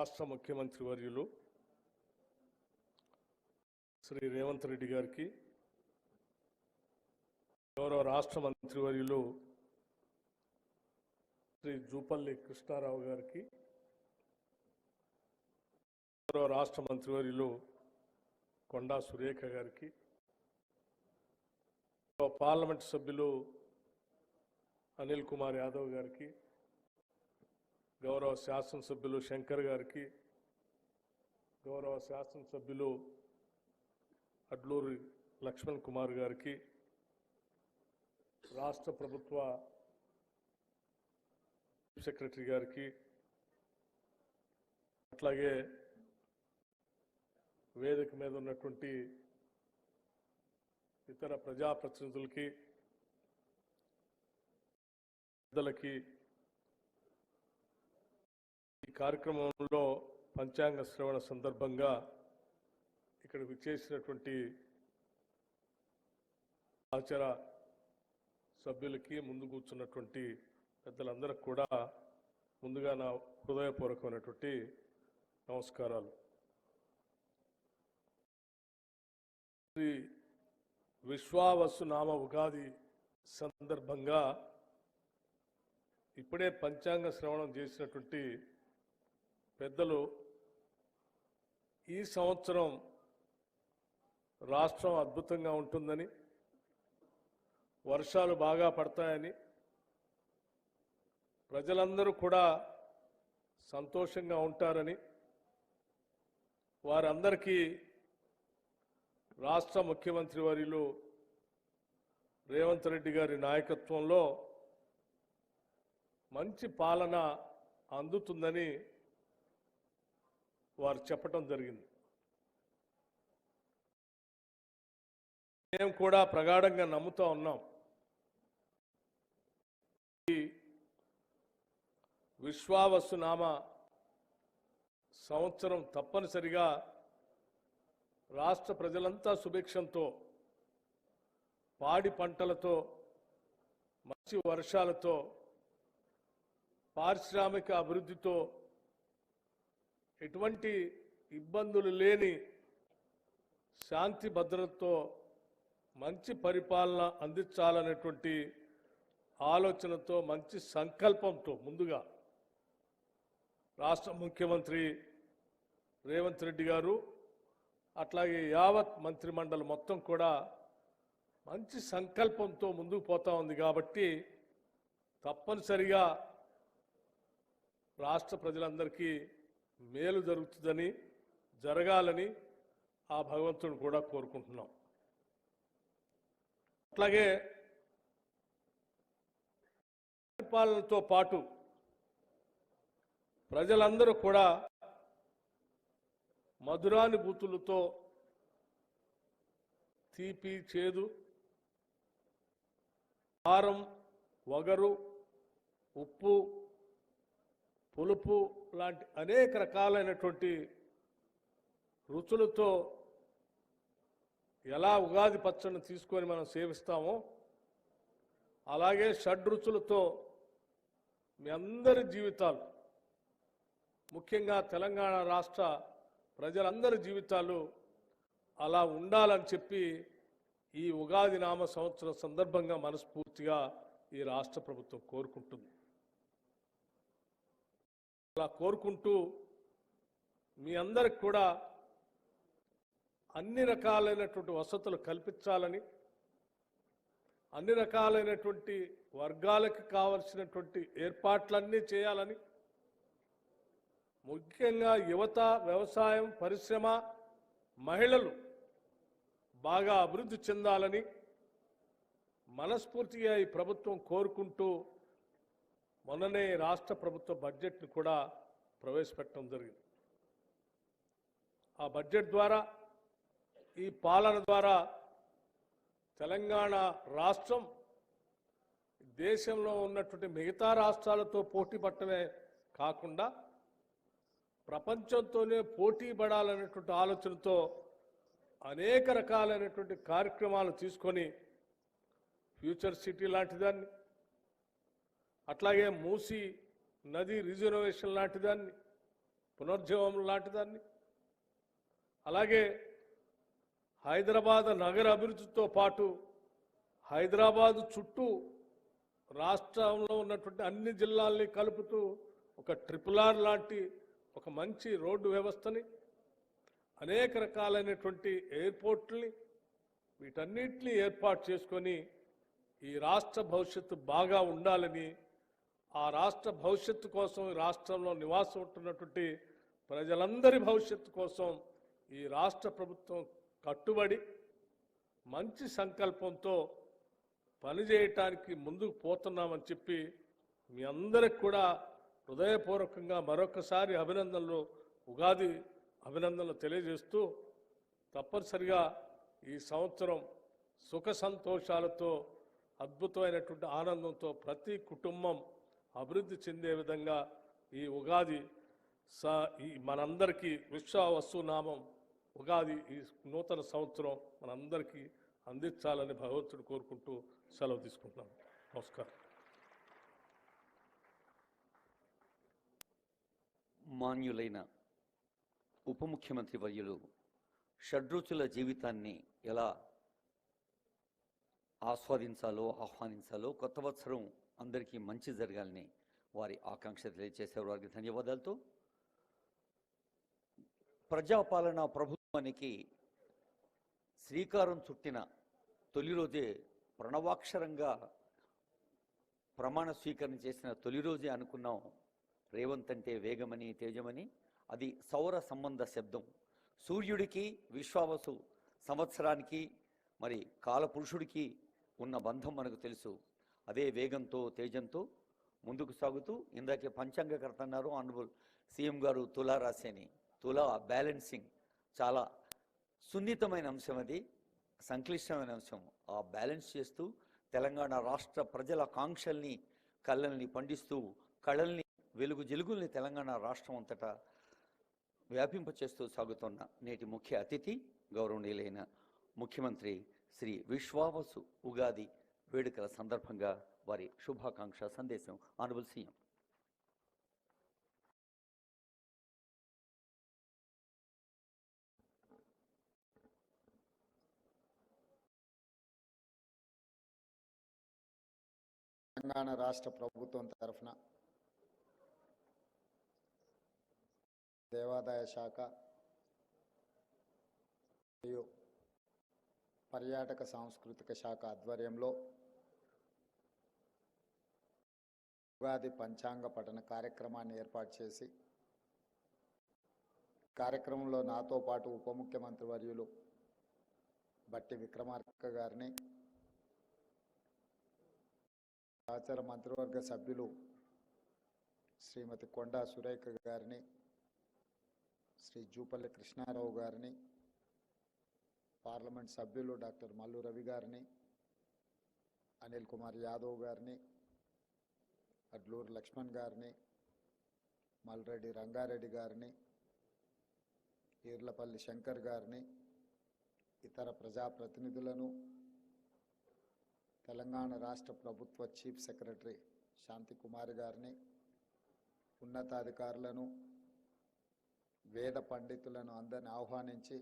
రాష్ట్ర ముఖ్యమంత్రి వర్యులు శ్రీ రేవంత్ రెడ్డి గారికి గౌరవ రాష్ట్ర మంత్రివర్యులు శ్రీ జూపల్లి కృష్ణారావు గారికి గౌరవ రాష్ట్ర మంత్రివర్యులు కొండా సురేఖ గారికి పార్లమెంట్ సభ్యులు అనిల్ కుమార్ యాదవ్ గారికి గౌరవ శాసనసభ్యులు శంకర్ గారికి గౌరవ శాసనసభ్యులు అడ్లూరి లక్ష్మణ్ కుమార్ గారికి రాష్ట్ర ప్రభుత్వ సెక్రటరీ గారికి అట్లాగే వేదిక మీద ఉన్నటువంటి ఇతర ప్రజాప్రతినిధులకి పెద్దలకి కార్యక్రమంలో పంచాంగ శ్రవణ సందర్భంగా ఇక్కడ విచ్చేసినటువంటి ఆచార సభ్యులకి ముందు కూర్చున్నటువంటి పెద్దలందరికి కూడా ముందుగా నా హృదయపూర్వకమైనటువంటి నమస్కారాలు. శ్రీ విశ్వావసు నామ ఉగాది సందర్భంగా ఇప్పుడే పంచాంగ శ్రవణం చేసినటువంటి పెద్దలు ఈ సంవత్సరం రాష్ట్రం అద్భుతంగా ఉంటుందని వర్షాలు బాగా పడతాయని ప్రజలందరూ కూడా సంతోషంగా ఉంటారని వారందరికీ రాష్ట్ర ముఖ్యమంత్రి వర్యులు రేవంత్ రెడ్డి గారి నాయకత్వంలో మంచి పాలన అందుతుందని వారు చెప్పటం జరిగింది. మేము కూడా ప్రగాఢంగా నమ్ముతా ఉన్నాం. ఈ విశ్వావసు నామ సంవత్సరం తప్పనిసరిగా రాష్ట్ర ప్రజలంతా సుభిక్షంతో పాడి పంటలతో మంచి వర్షాలతో పారిశ్రామిక అభివృద్ధితో ఎటువంటి ఇబ్బందులు లేని శాంతి భద్రతతో మంచి పరిపాలన అందించాలనేటువంటి ఆలోచనతో మంచి సంకల్పంతో ముందుగా రాష్ట్ర ముఖ్యమంత్రి రేవంత్ రెడ్డి గారు అట్లాగే యావత్ మంత్రిమండలి మొత్తం కూడా మంచి సంకల్పంతో ముందుకు పోతా ఉంది కాబట్టి తప్పనిసరిగా రాష్ట్ర ప్రజలందరికీ మేలు జరుగుతుందని జరగాలని ఆ భగవంతుని కూడా కోరుకుంటున్నాం. అట్లాగే పరిపాలనతో పాటు ప్రజలందరూ కూడా మధురానుభూతులతో తీపి చేదు కారం వగరు ఉప్పు పులుపు లాంటి అనేక రకాలైనటువంటి రుచులతో ఎలా ఉగాది పచ్చడిని తీసుకొని మనం సేవిస్తామో అలాగే షడ్రుచులతో మీ అందరి జీవితాలు ముఖ్యంగా తెలంగాణ రాష్ట్ర ప్రజలందరి జీవితాలు అలా ఉండాలని చెప్పి ఈ ఉగాది నామ సంవత్సరం సందర్భంగా మనస్ఫూర్తిగా ఈ రాష్ట్ర ప్రభుత్వం కోరుకుంటుంది. అలా కోరుకుంటూ మీ అందరికి కూడా అన్ని రకాలైనటువంటి వసతులు కల్పించాలని అన్ని రకాలైనటువంటి వర్గాలకు కావలసినటువంటి ఏర్పాట్లన్నీ చేయాలని ముఖ్యంగా యువత వ్యవసాయం పరిశ్రమ మహిళలు బాగా అభివృద్ధి చెందాలని మనస్ఫూర్తిగా ఈ ప్రభుత్వం కోరుకుంటూ మొన్ననే రాష్ట్ర ప్రభుత్వ బడ్జెట్ను కూడా ప్రవేశపెట్టడం జరిగింది. ఆ బడ్జెట్ ద్వారా ఈ పాలన ద్వారా తెలంగాణ రాష్ట్రం దేశంలో ఉన్నటువంటి మిగతా రాష్ట్రాలతో పోటీ పట్టమే కాకుండా ప్రపంచంతోనే పోటీ పడాలనేటువంటి ఆలోచనతో అనేక రకాలైనటువంటి కార్యక్రమాలు తీసుకొని ఫ్యూచర్ సిటీ లాంటి దాన్ని అట్లాగే మూసి నది రిజర్వేషన్ లాంటిదాన్ని పునర్జీవం లాంటిదాన్ని అలాగే హైదరాబాద్ నగర అభివృద్ధితో పాటు హైదరాబాద్ చుట్టూ రాష్ట్రంలో ఉన్నటువంటి అన్ని జిల్లాల్ని కలుపుతూ ఒక ట్రిపుల్ ఆర్ లాంటి ఒక మంచి రోడ్డు వ్యవస్థని అనేక రకాలైనటువంటి ఎయిర్పోర్ట్ని వీటన్నిటిని ఏర్పాటు చేసుకొని ఈ రాష్ట్ర భవిష్యత్తు బాగా ఉండాలని ఆ రాష్ట్ర భవిష్యత్తు కోసం ఈ రాష్ట్రంలో నివాసం ఉంటున్నటువంటి ప్రజలందరి భవిష్యత్తు కోసం ఈ రాష్ట్ర ప్రభుత్వం కట్టుబడి మంచి సంకల్పంతో పనిచేయటానికి ముందుకు పోతున్నామని చెప్పి మీ అందరికి కూడా హృదయపూర్వకంగా మరొకసారి అభినందనలు ఉగాది అభినందనలు తెలియజేస్తూ తప్పనిసరిగా ఈ సంవత్సరం సుఖ సంతోషాలతో అద్భుతమైనటువంటి ఆనందంతో ప్రతి కుటుంబం అభివృద్ధి చెందే విధంగా ఈ ఉగాది స ఈ మనందరికీ విశ్వవస్తునామం ఉగాది ఈ నూతన సంవత్సరం మనందరికీ అందించాలని భగవంతుడు కోరుకుంటూ సెలవు తీసుకుంటున్నాను నమస్కారం. మాన్యులైన ఉప ముఖ్యమంత్రి వర్యులు షడ్రుచుల జీవితాన్ని ఎలా ఆస్వాదించాలో ఆహ్వానించాలో కొత్త సంవత్సరం అందరికీ మంచి జరగాలని వారి ఆకాంక్ష తెలియజేసే వారికి ధన్యవాదాలతో ప్రజాపాలన ప్రభుత్వానికి శ్రీకారం చుట్టిన తొలి రోజే ప్రణవాక్షరంగా ప్రమాణ స్వీకరణ చేసిన తొలి రోజే అనుకున్నాం రేవంత్ అంటే వేగమని తేజమని. అది సౌర సంబంధ శబ్దం. సూర్యుడికి విశ్వావసు సంవత్సరానికి మరి కాలపురుషుడికి ఉన్న బంధం మనకు తెలుసు. అదే వేగంతో తేజంతో ముందుకు సాగుతూ ఇందాకే పంచాంగకర్త అన్నారు ఆనరబుల్ సీఎం గారు తులా రాసేని తులా బ్యాలెన్సింగ్ చాలా సున్నితమైన అంశం అది సంక్లిష్టమైన అంశం. ఆ బ్యాలెన్స్ చేస్తూ తెలంగాణ రాష్ట్ర ప్రజల కాంక్షల్ని కళ్ళల్ని పండిస్తూ కళల్ని వెలుగు జిలుగుల్ని తెలంగాణ రాష్ట్రం అంతటా వ్యాపింపచేస్తూ సాగుతున్న నేటి ముఖ్య అతిథి గౌరవనీయులైన ముఖ్యమంత్రి శ్రీ విశ్వావసు ఉగాది వేడుకల సందర్భంగా వారి శుభాకాంక్ష సందేశం. ఆనుబుల్ సీఎం. తెలంగాణ రాష్ట్ర ప్రభుత్వం తరఫున దేవాదాయ శాఖ మరియు పర్యాటక సాంస్కృతిక శాఖ ఆధ్వర్యంలో ఉగాది పంచాంగ పఠన కార్యక్రమాన్ని ఏర్పాటు చేసి కార్యక్రమంలో నాతో పాటు ఉప ముఖ్యమంత్రి వర్యులు బట్టి విక్రమార్క గారిని సహచర మంత్రివర్గ సభ్యులు శ్రీమతి కొండా సురేఖ గారిని శ్రీ జూపల్లి కృష్ణారావు గారిని పార్లమెంట్ సభ్యులు డాక్టర్ మల్లు రవి గారిని అనిల్ కుమార్ యాదవ్ గారిని అడ్లూరు లక్ష్మణ్ గారిని మల్రెడ్డి రంగారెడ్డి గారిని ఈర్లపల్లి శంకర్ గారిని ఇతర ప్రజాప్రతినిధులను తెలంగాణ రాష్ట్ర ప్రభుత్వ చీఫ్ సెక్రటరీ శాంతి కుమార్ గారిని ఉన్నతాధికారులను వేద పండితులను అందరిని ఆహ్వానించి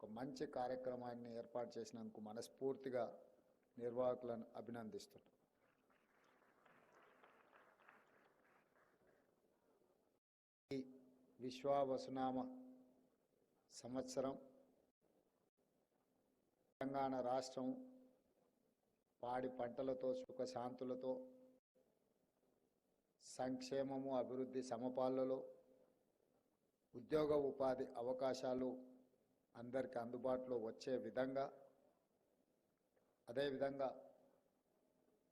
ఒక మంచి కార్యక్రమాన్ని ఏర్పాటు చేసినందుకు మనస్ఫూర్తిగా నిర్వాహకులను అభినందిస్తున్నాను ఈ విశ్వావసునామ సంవత్సరం తెలంగాణ రాష్ట్రం పాడి పంటలతో సుఖశాంతులతో సంక్షేమము అభివృద్ధి సమపాలలో ఉద్యోగ ఉపాధి అవకాశాలు అందరికి అందుబాటులో వచ్చే విధంగా అదేవిధంగా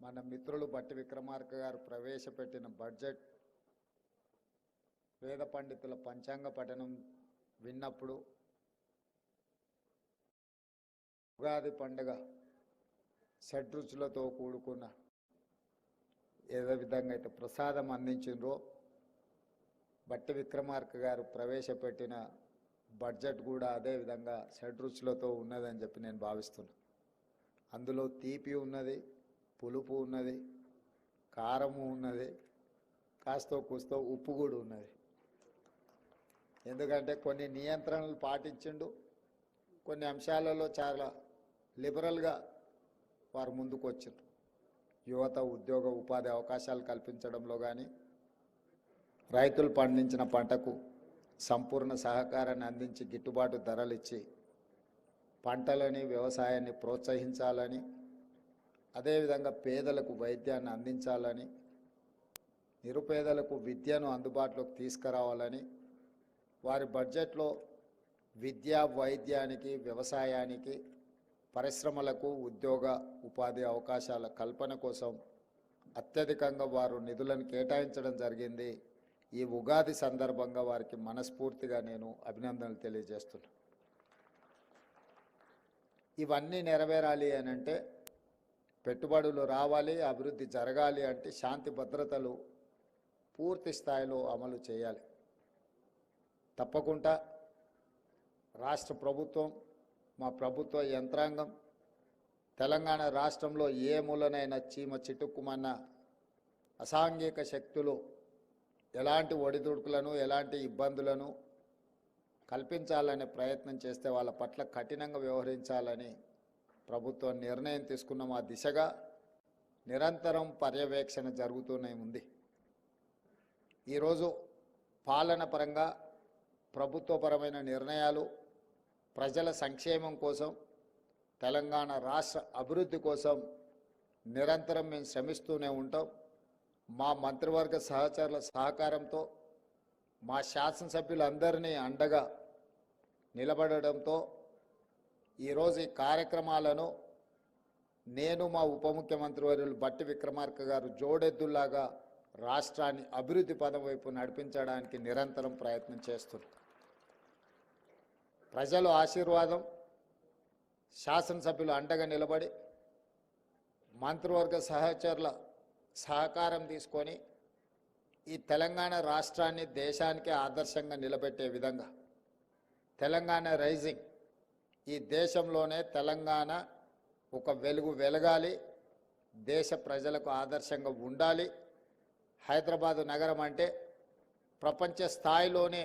మన మిత్రులు బట్టి విక్రమార్క గారు ప్రవేశపెట్టిన బడ్జెట్ వేద పండితుల పంచాంగ పఠనం విన్నప్పుడు ఉగాది పండుగ షడ్రుచులతో కూడుకున్న ఏదో విధంగా అయితే ప్రసాదం అందించిండ్రో బట్టి విక్రమార్క గారు ప్రవేశపెట్టిన బడ్జెట్ కూడా అదే విధంగా షడ్రుచులతో ఉన్నదని చెప్పి నేను భావిస్తున్నా. అందులో తీపి ఉన్నది పులుపు ఉన్నది కారము ఉన్నది కాస్తో కూస్తో ఉప్పు కూడా ఉన్నది. ఎందుకంటే కొన్ని నియంత్రణలు పాటించిండు కొన్ని అంశాలలో చాలా లిబరల్గా వారు ముందుకు వచ్చిండ్రు యువత ఉద్యోగ ఉపాధి అవకాశాలు కల్పించడంలో కానీ రైతులు పండించిన పంటకు సంపూర్ణ సహకారాన్ని అందించి గిట్టుబాటు ధరలు ఇచ్చి పంటలని వ్యవసాయాన్ని ప్రోత్సహించాలని అదేవిధంగా పేదలకు వైద్యాన్ని అందించాలని నిరుపేదలకు విద్యను అందుబాటులోకి తీసుకురావాలని వారి బడ్జెట్లో విద్యా వైద్యానికి వ్యవసాయానికి పరిశ్రమలకు ఉద్యోగ ఉపాధి అవకాశాల కల్పన కోసం అత్యధికంగా వారు నిధులను కేటాయించడం జరిగింది. ఈ ఉగాది సందర్భంగా వారికి మనస్ఫూర్తిగా నేను అభినందనలు తెలియజేస్తున్నా. ఇవన్నీ నెరవేరాలి అని అంటే పెట్టుబడులు రావాలి అభివృద్ధి జరగాలి అంటే శాంతి భద్రతలు పూర్తి స్థాయిలో అమలు చేయాలి. తప్పకుండా రాష్ట్ర ప్రభుత్వం మా ప్రభుత్వ యంత్రాంగం తెలంగాణ రాష్ట్రంలో ఏ మూలనైనా చీమ చిటుక్కుమన్న అసాంఘిక శక్తులు ఎలాంటి ఒడిదుడుకులను ఎలాంటి ఇబ్బందులను కల్పించాలనే ప్రయత్నం చేస్తే వాళ్ళ పట్ల కఠినంగా వ్యవహరించాలని ప్రభుత్వం నిర్ణయం తీసుకున్న ఆ దిశగా నిరంతరం పర్యవేక్షణ జరుగుతూనే ఉంది. ఈరోజు పాలన పరంగా ప్రభుత్వపరమైన నిర్ణయాలు ప్రజల సంక్షేమం కోసం తెలంగాణ రాష్ట్ర అభివృద్ధి కోసం నిరంతరం మేము శ్రమిస్తూనే ఉంటాం. మా మంత్రివర్గ సహచరుల సహకారంతో మా శాసనసభ్యులందరినీ అండగా నిలబడడంతో ఈరోజు ఈ కార్యక్రమాలను నేను మా ఉప ముఖ్యమంత్రి వర్యులు బట్టి విక్రమార్క గారు జోడెద్దులాగా రాష్ట్రాన్ని అభివృద్ధి పదం వైపు నడిపించడానికి నిరంతరం ప్రయత్నం చేస్తున్నారు. ప్రజలు ఆశీర్వాదం శాసనసభ్యులు అండగా నిలబడి మంత్రివర్గ సహచరుల సహకారం తీసుకొని ఈ తెలంగాణ రాష్ట్రాన్ని దేశానికి ఆదర్శంగా నిలబెట్టే విధంగా తెలంగాణ రైజింగ్ ఈ దేశంలోనే తెలంగాణ ఒక వెలుగు వెలగాలి దేశ ప్రజలకు ఆదర్శంగా ఉండాలి. హైదరాబాదు నగరం అంటే ప్రపంచ స్థాయిలోనే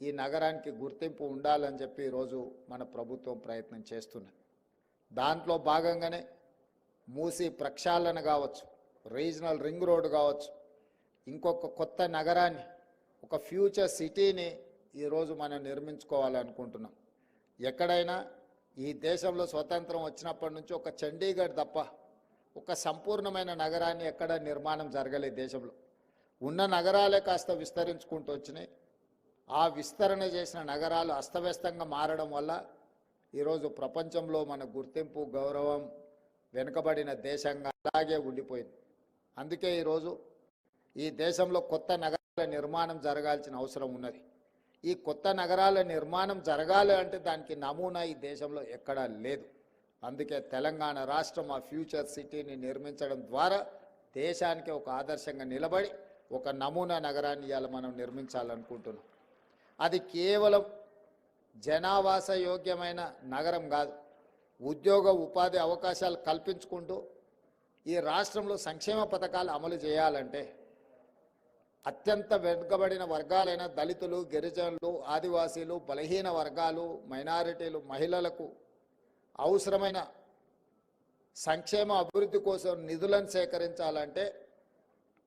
ఈ నగరానికి గుర్తింపు ఉండాలని చెప్పి ఈరోజు మన ప్రభుత్వం ప్రయత్నం చేస్తున్నది దాంట్లో భాగంగానే మూసి ప్రక్షాళన కావచ్చు. రీజనల్ రింగ్ రోడ్ కావచ్చు. ఇంకొక కొత్త నగరాన్ని ఒక ఫ్యూచర్ సిటీని ఈరోజు మనం నిర్మించుకోవాలనుకుంటున్నాం. ఎక్కడైనా ఈ దేశంలో స్వతంత్రం వచ్చినప్పటి నుంచి ఒక చండీగఢ్ తప్ప ఒక సంపూర్ణమైన నగరాన్ని ఎక్కడ నిర్మాణం జరగలేదు దేశంలో. ఉన్న నగరాలే కాస్త విస్తరించుకుంటూ వచ్చినాయి. ఆ విస్తరణ చేసిన నగరాలు అస్తవ్యస్తంగా మారడం వల్ల ఈరోజు ప్రపంచంలో మన గుర్తింపు గౌరవం వెనుకబడిన దేశంగా అలాగే ఉండిపోయింది. అందుకే ఈరోజు ఈ దేశంలో కొత్త నగరాల నిర్మాణం జరగాల్సిన అవసరం ఉన్నది. ఈ కొత్త నగరాల నిర్మాణం జరగాలి అంటే దానికి నమూనా ఈ దేశంలో ఎక్కడా లేదు. అందుకే తెలంగాణ రాష్ట్రం ఆ ఫ్యూచర్ సిటీని నిర్మించడం ద్వారా దేశానికి ఒక ఆదర్శంగా నిలబడి ఒక నమూనా నగరాన్ని ఇవాళ మనం నిర్మించాలనుకుంటున్నాం. అది కేవలం జనావాస యోగ్యమైన నగరం కాదు. ఉద్యోగ ఉపాధి అవకాశాలు కల్పించుకుంటూ ఈ రాష్ట్రంలో సంక్షేమ పథకాలు అమలు చేయాలంటే అత్యంత వెనుకబడిన వర్గాలైన దళితులు గిరిజనులు ఆదివాసీలు బలహీన వర్గాలు మైనారిటీలు మహిళలకు అవసరమైన సంక్షేమ అభివృద్ధి కోసం నిధులను సేకరించాలంటే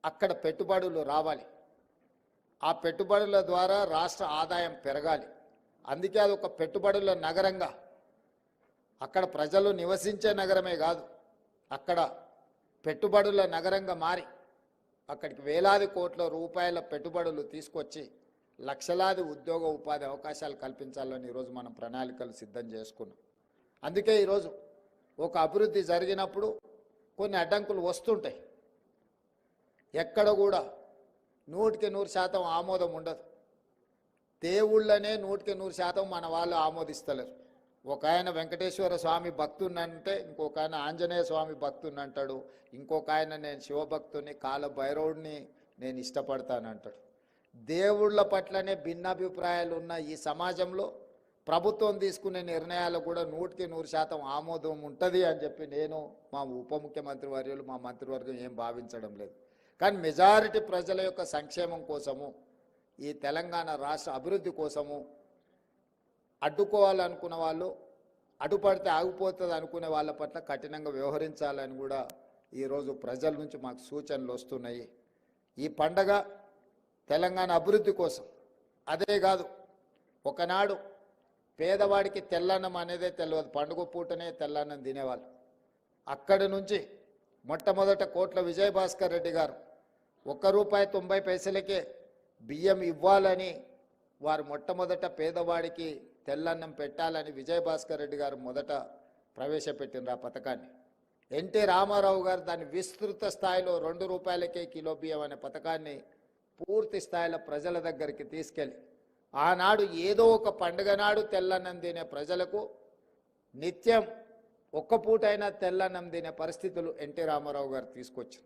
అక్కడ పెట్టుబడులు రావాలి. ఆ పెట్టుబడుల ద్వారా రాష్ట్ర ఆదాయం పెరగాలి. అందుకే అది ఒక పెట్టుబడుల నగరంగా అక్కడ ప్రజలు నివసించే నగరమే కాదు అక్కడ పెట్టుబడుల నగరంగా మారి అక్కడికి వేలాది కోట్ల రూపాయల పెట్టుబడులు తీసుకొచ్చి లక్షలాది ఉద్యోగ ఉపాధి అవకాశాలు కల్పించాలని ఈరోజు మనం ప్రణాళికలు సిద్ధం చేసుకున్నాం. అందుకే ఈరోజు ఒక అభివృద్ధి జరిగినప్పుడు కొన్ని అడ్డంకులు వస్తుంటాయి. ఎక్కడ కూడా నూటికి నూరు శాతం ఆమోదం ఉండదు. దేవుళ్ళనే నూటికి నూరు శాతం మన వాళ్ళు ఆమోదిస్తలేరు. ఒక ఆయన వెంకటేశ్వర స్వామి భక్తున్నంటే ఇంకొక ఆయన ఆంజనేయ స్వామి భక్తున్నంటాడు. ఇంకొక ఆయన నేను శివభక్తుని కాల భైరవుడిని నేను ఇష్టపడతానంటాడు. దేవుళ్ళ పట్లనే భిన్నాభిప్రాయాలు ఉన్న ఈ సమాజంలో ప్రభుత్వం తీసుకునే నిర్ణయాలు కూడా నూటికి నూరు శాతం ఆమోదం ఉంటుంది అని చెప్పి నేను మా ఉప ముఖ్యమంత్రి వర్యులు మా మంత్రివర్గం ఏం భావించడం లేదు. కానీ మెజారిటీ ప్రజల యొక్క సంక్షేమం కోసము ఈ తెలంగాణ రాష్ట్ర అభివృద్ధి కోసము అడ్డుకోవాలనుకున్న వాళ్ళు అడ్డుపడితే ఆగిపోతుంది అనుకునే వాళ్ళ పట్ల కఠినంగా వ్యవహరించాలని కూడా ఈరోజు ప్రజల నుంచి మాకు సూచనలు వస్తున్నాయి. ఈ పండగ తెలంగాణ అభివృద్ధి కోసం అదే కాదు ఒకనాడు పేదవాడికి తెల్లన్నం అనేదే తెలియదు పండుగ పూటనే తెల్లన్నం తినేవాళ్ళు. అక్కడి నుంచి మొట్టమొదట కోట్ల విజయభాస్కర్ రెడ్డి గారు ఒక్క రూపాయి తొంభై పైసలకే బియ్యం ఇవ్వాలని వారు మొట్టమొదట పేదవాడికి తెల్లన్నం పెట్టాలని విజయభాస్కర్ రెడ్డి గారు మొదట ప్రవేశపెట్టినారు ఆ పథకాన్ని. ఎన్టీ రామారావు గారు దాన్ని విస్తృత స్థాయిలో రెండు రూపాయలకే కిలో బియ్యం అనే పథకాన్ని పూర్తి స్థాయిలో ప్రజల దగ్గరికి తీసుకెళ్ళి ఆనాడు ఏదో ఒక పండుగ నాడు తెల్లన్నం తినే ప్రజలకు నిత్యం ఒక్క పూటైనా తెల్లన్నం తినే పరిస్థితులు ఎన్టీ రామారావు గారు తీసుకొచ్చారు.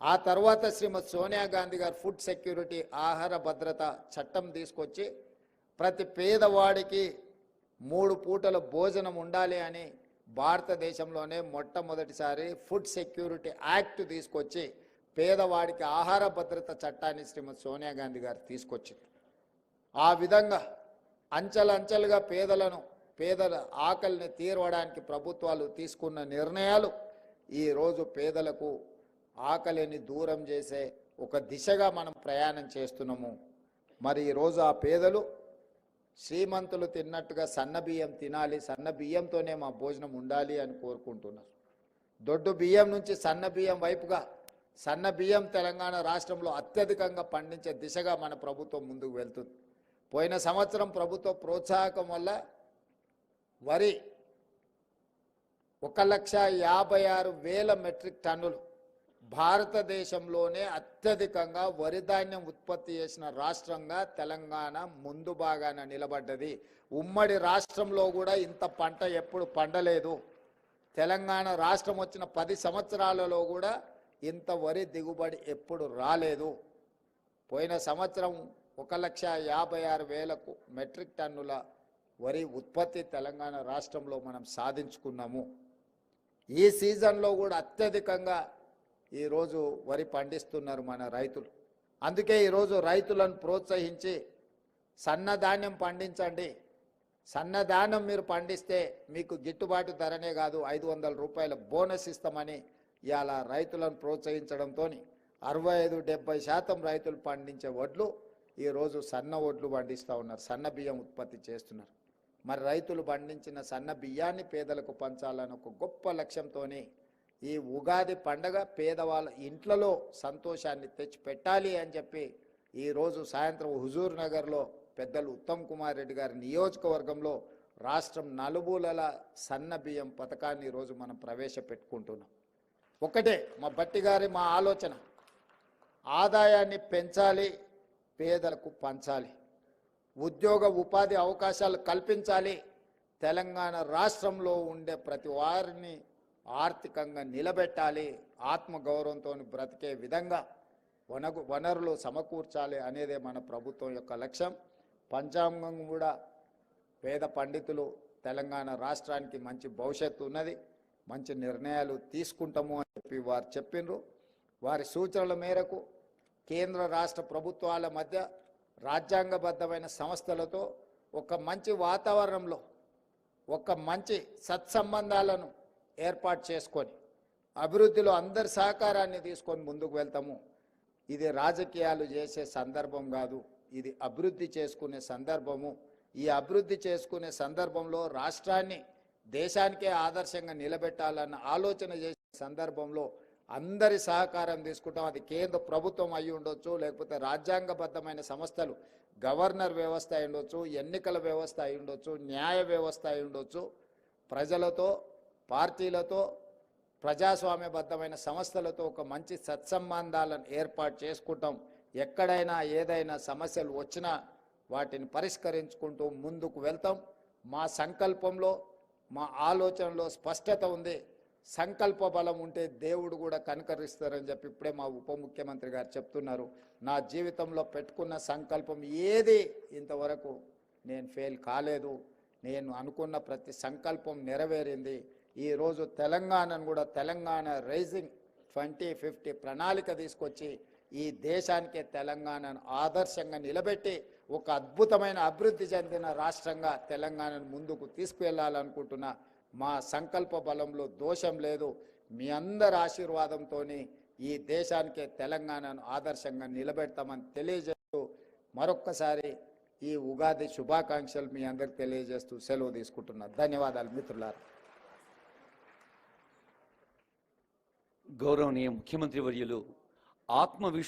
ఆ తర్వాత శ్రీమతి సోనియా గాంధీ గారు ఫుడ్ సెక్యూరిటీ ఆహార భద్రత చట్టం తీసుకొచ్చి ప్రతి పేదవాడికి మూడు పూటల భోజనం ఉండాలి అని భారతదేశంలోనే మొట్టమొదటిసారి ఫుడ్ సెక్యూరిటీ యాక్ట్ తీసుకొచ్చి పేదవాడికి ఆహార భద్రత చట్టాన్ని శ్రీమతి సోనియా గాంధీ గారు తీసుకొచ్చింది. ఆ విధంగా అంచెలంచెలుగా పేదలను పేదల ఆకలిని తీరవడానికి ప్రభుత్వాలు తీసుకున్న నిర్ణయాలు ఈరోజు పేదలకు ఆకలిని దూరం చేసే ఒక దిశగా మనం ప్రయాణం చేస్తున్నాము. మరి ఈరోజు ఆ పేదలు శ్రీమంతులు తిన్నట్టుగా సన్న బియ్యం తినాలి సన్న బియ్యంతోనే మా భోజనం ఉండాలి అని కోరుకుంటున్నారు. దొడ్డు బియ్యం నుంచి సన్న బియ్యం వైపుగా సన్న బియ్యం తెలంగాణ రాష్ట్రంలో అత్యధికంగా పండించే దిశగా మన ప్రభుత్వం ముందుకు వెళ్తుంది. పోయిన సంవత్సరం ప్రభుత్వ ప్రోత్సాహకం వల్ల వరి ఒక లక్ష యాభై ఆరు వేల మెట్రిక్ టన్నులు భారతదేశంలోనే అత్యధికంగా వరి ధాన్యం ఉత్పత్తి చేసిన రాష్ట్రంగా తెలంగాణ ముందు భాగాన నిలబడ్డది. ఉమ్మడి రాష్ట్రంలో కూడా ఇంత పంట ఎప్పుడు పండలేదు. తెలంగాణ రాష్ట్రం వచ్చిన పది సంవత్సరాలలో కూడా ఇంత వరి దిగుబడి ఎప్పుడు రాలేదు. పోయిన సంవత్సరం ఒక లక్ష యాభై ఆరు వేలకు మెట్రిక్ టన్నుల వరి ఉత్పత్తి తెలంగాణ రాష్ట్రంలో మనం సాధించుకున్నాము. ఈ సీజన్లో కూడా అత్యధికంగా ఈరోజు వరి పండిస్తున్నారు మన రైతులు. అందుకే ఈరోజు రైతులను ప్రోత్సహించి సన్నధాన్యం పండించండి. సన్నధాన్యం మీరు పండిస్తే మీకు గిట్టుబాటు ధరనే కాదు ఐదు వందల రూపాయల బోనస్ ఇస్తామని ఇవాళ రైతులను ప్రోత్సహించడంతో అరవై ఐదు డెబ్బై శాతం రైతులు పండించే వడ్లు ఈరోజు సన్న వడ్లు పండిస్తూ ఉన్నారు. సన్న బియ్యం ఉత్పత్తి చేస్తున్నారు. మరి రైతులు పండించిన సన్న బియ్యాన్ని పేదలకు పంచాలని ఒక గొప్ప లక్ష్యంతోనే ఈ ఉగాది పండగ పేదవాళ్ళ ఇంట్లలో సంతోషాన్ని తెచ్చిపెట్టాలి అని చెప్పి ఈరోజు సాయంత్రం హుజూర్ నగర్లో పెద్దలు ఉత్తమ్ కుమార్ రెడ్డి గారి నియోజకవర్గంలో రాష్ట్రం నలుమూలల సన్న బియ్యం పథకాన్ని ఈరోజు మనం ప్రవేశపెట్టుకుంటున్నాం. ఒకటే మా బట్టి గారి మా ఆలోచన ఆదాయాన్ని పెంచాలి పేదలకు పంచాలి ఉద్యోగ ఉపాధి అవకాశాలు కల్పించాలి తెలంగాణ రాష్ట్రంలో ఉండే ప్రతి వారిని ఆర్థికంగా నిలబెట్టాలి ఆత్మగౌరవంతో బ్రతికే విధంగా వనగు వనరులు సమకూర్చాలి అనేదే మన ప్రభుత్వం యొక్క లక్ష్యం. పంచాంగం కూడా పేద పండితులు తెలంగాణ రాష్ట్రానికి మంచి భవిష్యత్తు ఉన్నది. మంచి నిర్ణయాలు తీసుకుంటాము అని చెప్పి వారు చెప్పిండ్రు వారి సూచనల మేరకు కేంద్ర రాష్ట్ర ప్రభుత్వాల మధ్య రాజ్యాంగబద్ధమైన సంస్థలతో ఒక మంచి వాతావరణంలో ఒక మంచి సత్సంబంధాలను ఏర్పాటు చేసుకొని అభివృద్ధిలో అందరి సహకారాన్ని తీసుకొని ముందుకు వెళ్తాము. ఇది రాజకీయాలు చేసే సందర్భం కాదు. ఇది అభివృద్ధి చేసుకునే సందర్భము. ఈ అభివృద్ధి చేసుకునే సందర్భంలో రాష్ట్రాన్ని దేశానికే ఆదర్శంగా నిలబెట్టాలన్న ఆలోచన చేసే సందర్భంలో అందరి సహకారం తీసుకుంటాం. అది కేంద్ర ప్రభుత్వం అయి ఉండొచ్చు లేకపోతే రాజ్యాంగబద్ధమైన సంస్థలు గవర్నర్ వ్యవస్థ అయి ఉండొచ్చు ఎన్నికల వ్యవస్థ అయి ఉండొచ్చు న్యాయ వ్యవస్థ అయి ఉండొచ్చు. ప్రజలతో పార్టీలతో ప్రజాస్వామ్యబద్ధమైన సంస్థలతో ఒక మంచి సత్సంబంధాలను ఏర్పాటు చేసుకుంటాం. ఎక్కడైనా ఏదైనా సమస్యలు వచ్చినా వాటిని పరిష్కరించుకుంటూ ముందుకు వెళ్తాం. మా సంకల్పంలో మా ఆలోచనలో స్పష్టత ఉంది. సంకల్ప బలం ఉంటే దేవుడు కూడా కనుకరిస్తారని చెప్పి ఇప్పుడే మా ఉప ముఖ్యమంత్రి గారు చెప్తున్నారు. నా జీవితంలో పెట్టుకున్న సంకల్పం ఏది ఇంతవరకు నేను ఫెయిల్ కాలేదు. నేను అనుకున్న ప్రతి సంకల్పం నెరవేరింది. ఈరోజు తెలంగాణను కూడా తెలంగాణ రైజింగ్ ట్వంటీ ఫిఫ్టీ ప్రణాళిక తీసుకొచ్చి ఈ దేశానికి తెలంగాణను ఆదర్శంగా నిలబెట్టి ఒక అద్భుతమైన అభివృద్ధి చెందిన రాష్ట్రంగా తెలంగాణను ముందుకు తీసుకువెళ్ళాలనుకుంటున్న మా సంకల్ప బలంలో దోషం లేదు. మీ అందరి ఆశీర్వాదంతో ఈ దేశానికి తెలంగాణను ఆదర్శంగా నిలబెడతామని తెలియజేస్తూ మరొక్కసారి ఈ ఉగాది శుభాకాంక్షలు మీ అందరికి తెలియజేస్తూ సెలవు తీసుకుంటున్నా. ధన్యవాదాలు మిత్రులారా. గౌరవనీయ ముఖ్యమంత్రి వర్యులు ఆత్మవిశ్వాసం